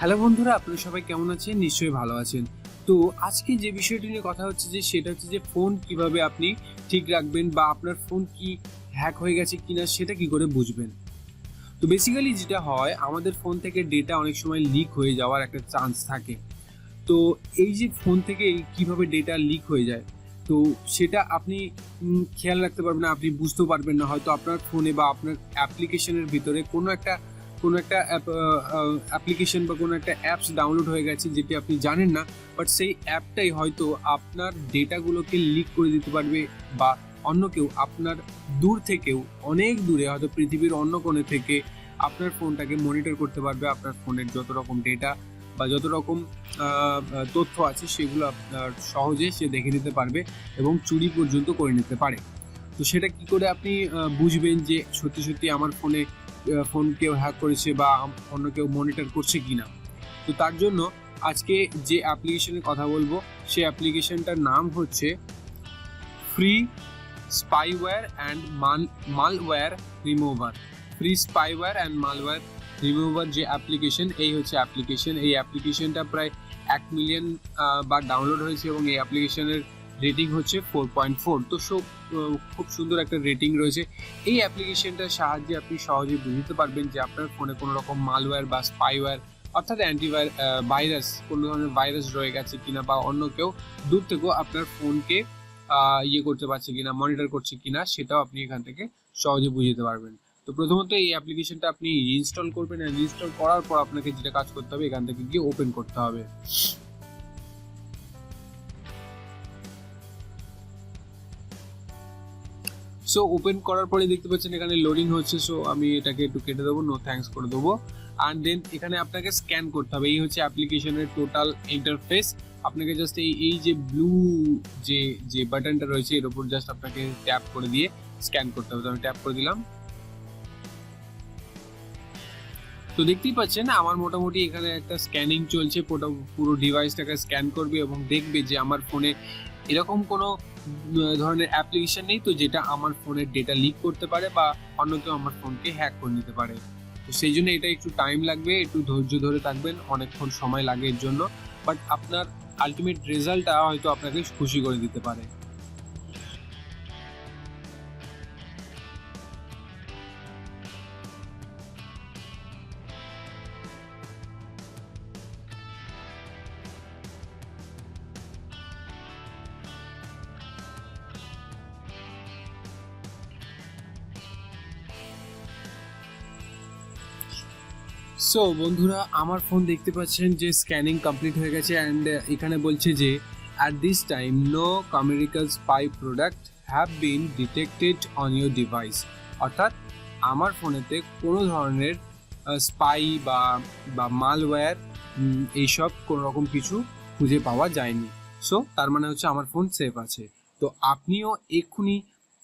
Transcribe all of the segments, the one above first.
Hello বন্ধুরা, আপনারা সবাই কেমন আছেন? নিশ্চয়ই ভালো আছেন। তো আজকে যে বিষয়টি নিয়ে কথা হচ্ছে যে, সেটা হচ্ছে যে, ফোন কীভাবে আপনি ঠিক রাখবেন বা আপনার ফোন কি হ্যাক হয়ে গেছে কিনা সেটা কি করে বুঝবেন? তো বেসিক্যালি যেটা হয়, আমাদের ফোন থেকে ডেটা অনেক সময় লিক হয়ে যাওয়ার একটা চান্স থাকে। তো এই যে ফোন থেকে কীভাবে ডেটা লিক হয়ে যায়, তো সেটা আপনি খেয়াল রাখতে পারবেন না, আপনি বুঝতেও পারবেন না। হয়তো আপনার ফোনে বা আপনার অ্যাপ্লিকেশনের ভিতরে কোনো একটা কোনো একটা অ্যাপ্লিকেশন বা কোনো একটা অ্যাপস ডাউনলোড হয়ে গেছে যেটি আপনি জানেন না বাট সেই অ্যাপটাই হয়তো আপনার ডেটাগুলোকে লিক করে দিতে পারবে বা অন্য কেউ, আপনার দূর থেকেও, অনেক দূরে, হয়তো পৃথিবীর অন্য কোণে থেকে আপনার ফোনটাকে মনিটর করতে পারবে, আপনার ফোনের যত রকম ডেটা বা যত রকম তথ্য আছে সেগুলো আপনার সহজে সে দেখে নিতে পারবে এবং চুরি পর্যন্ত করে নিতে পারে। তো সেটা কি করে আপনি বুঝবেন যে সত্যি সত্যি আমার ফোনে ফোন কেউ হ্যাক করেছে বা অন্য কেউ মনিটর করছে কি না তো তার জন্য আজকে যে অ্যাপ্লিকেশনের কথা বলব, সেই অ্যাপ্লিকেশনটার নাম হচ্ছে free spyware and mal malware remover free spyware and malware remover যে অ্যাপ্লিকেশন এই হচ্ছে অ্যাপ্লিকেশন এই অ্যাপ্লিকেশনটা প্রায় এক মিলিয়ন বার ডাউনলোড হয়েছে এবং এই অ্যাপ্লিকেশনের রেটিং হচ্ছে ফোর পয়েন্ট ফোর তো সব খুব সুন্দর একটা রেটিং রয়েছে। এই অ্যাপ্লিকেশনটার সাহায্যে আপনি সহজে বুঝতে পারবেন যে আপনার ফোনে কোনো রকম মালওয়্যার বা স্পাইওয়্যার অর্থাৎ অ্যান্টিভাইর ভাইরাস কোনো ধরনের ভাইরাস রয়ে গেছে কিনা বা অন্য কেউ দূর থেকেও আপনার ফোনকে ইয়ে করতে পারছে কিনা মনিটর করছে কিনা, সেটাও আপনি এখান থেকে সহজে বুঝতে পারবেন। তো প্রথমত এই অ্যাপ্লিকেশনটা আপনি ইনস্টল করবেন। আর ইনস্টল করার পর আপনাকে যেটা কাজ করতে হবে, এখান থেকে গিয়ে ওপেন করতে হবে। সো ওপেন করার পরে দেখতে পাচ্ছেন এখানে লোডিং হচ্ছে সো আমি এটাকে একটু কেটে দেবো নো থ্যাঙ্কস করে দেবো। অ্যান্ড দেন এখানে আপনাকে স্ক্যান করতে হবে, এই হচ্ছে অ্যাপ্লিকেশনের টোটাল ইন্টারফেস আপনাকে জাস্ট এই এই যে ব্লু যে যে বাটনটা রয়েছে, এর উপর জাস্ট আপনাকে ট্যাপ করে দিয়ে স্ক্যান করতে হবে। তো আমি ট্যাপ করে দিলাম। তো দেখতেই পাচ্ছেন, আমার মোটামুটি এখানে একটা স্ক্যানিং চলছে, পুরো ডিভাইসটাকে স্ক্যান করবে এবং দেখবে যে আমার ফোনে এরকম কোনো ধরনের অ্যাপ্লিকেশন নেই তো যেটা আমার ফোনের ডেটা লিক করতে পারে বা অন্য কেউ আমার ফোনকে হ্যাক করে নিতে পারে। তো সেই জন্য এটা একটু টাইম লাগবে, একটু ধৈর্য ধরে থাকবেন, অনেকক্ষণ সময় লাগে এর জন্য। বাট আপনার আলটিমেট রেজাল্টটা হয়তো আপনাকে খুশি করে দিতে পারে। সো বন্ধুরা, আমার ফোন দেখতে পাচ্ছেন যে স্ক্যানিং কমপ্লিট হয়ে গেছে অ্যান্ড এখানে বলছে যে at this time no commercial spy product have been detected on your device অর্থাৎ, আমার ফোনেতে কোনো ধরনের স্পাই বা বা মালওয়্যার এইসব কোনো রকম কিছু খুঁজে পাওয়া যায়নি। সো তার মানে হচ্ছে আমার ফোন সেফ আছে। তো আপনিও এক্ষুনি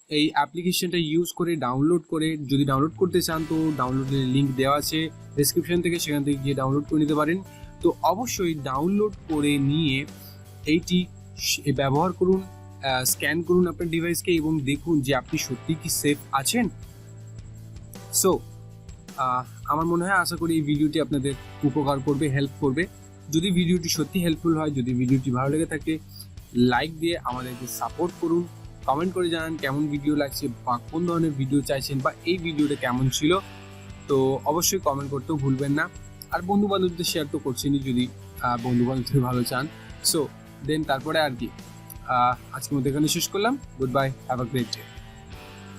এই অ্যাপ্লিকেশনটা ইউজ করে ডাউনলোড করে, যদি ডাউনলোড করতে চান, তো ডাউনলোডের লিঙ্ক দেওয়া আছে ডেসক্রিপশন থেকে, সেখান থেকে গিয়ে ডাউনলোড করে নিতে পারেন। তো অবশ্যই ডাউনলোড করে নিয়ে এইটি ব্যবহার করুন স্ক্যান করুন আপনার ডিভাইসকে এবং দেখুন যে আপনি সত্যি কি সেফ আছেন। সো আমার মনে হয় আশা করি এই ভিডিওটি আপনাদের উপকার করবে হেল্প করবে। যদি ভিডিওটি সত্যি হেল্পফুল হয়, যদি ভিডিওটি ভালো লেগে থাকে লাইক দিয়ে আমাদেরকে সাপোর্ট করুন। কমেন্ট করে জানান কেমন ভিডিও লাগছে বা কোন ধরনের ভিডিও চাইছেন বা এই ভিডিওটা কেমন ছিল। তো অবশ্যই কমেন্ট করতেও ভুলবেন না। আর বন্ধু বান্ধবদের শেয়ার তো করছেনই যদি বন্ধু বান্ধবদের ভালো চান। সো দেন তারপরে আর কি। আহ, আজকের মধ্যে এখানে শেষ করলাম। Good bye have a great day